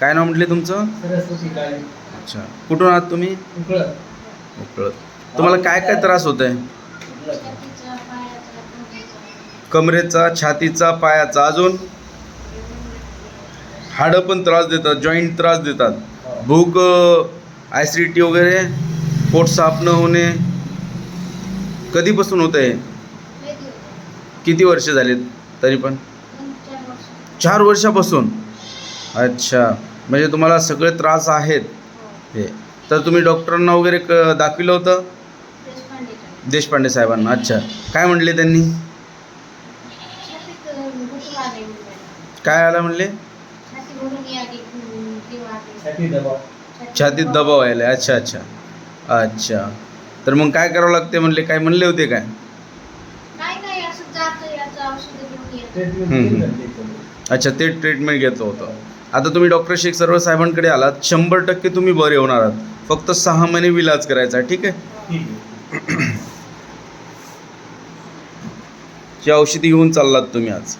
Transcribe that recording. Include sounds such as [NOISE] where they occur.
काय नाव म्हटले तुमचं? सरस्वती काळे. अच्छा. कुठून आहात तुम्ही? उकळत. उकळत. तुम्हाला काय काय त्रास होत आहे कमरेचा छातीचा पायाचा अजून? हाडं पण त्रास देतात जॉईंट त्रास देतात. भूक ॲसिडिटी वगैरे पोट साफ न होणे. कधीपासून होत आहे किती वर्ष झालेत तरी पण? चार वर्षापासून. अच्छा. म्हणजे तुम्हाला सगळे त्रास आहेत? हो. हे. तर तुम्ही डॉक्टरांना वगैरे क दाखविलं होतं? देशपांडे साहेबांना. अच्छा. काय म्हणले त्यांनी? काय आला म्हणले? छातीत दबाव. आला अच्छा अच्छा. अच्छा. तर मग काय करावं लागते म्हणले? काय म्हणले होते काय. अच्छा ते ट्रीटमेंट घेतलं होतं. आता तुम्ही डॉक्टर शेख सर्व साहेबांकडे आलात शंभर टक्के तुम्ही बरे होणार आहात. फक्त सहा महिने विलाज करायचा ठीक आहे. [CLEARS THROAT] ची औषधी घेऊन चाललात तुम्ही आज.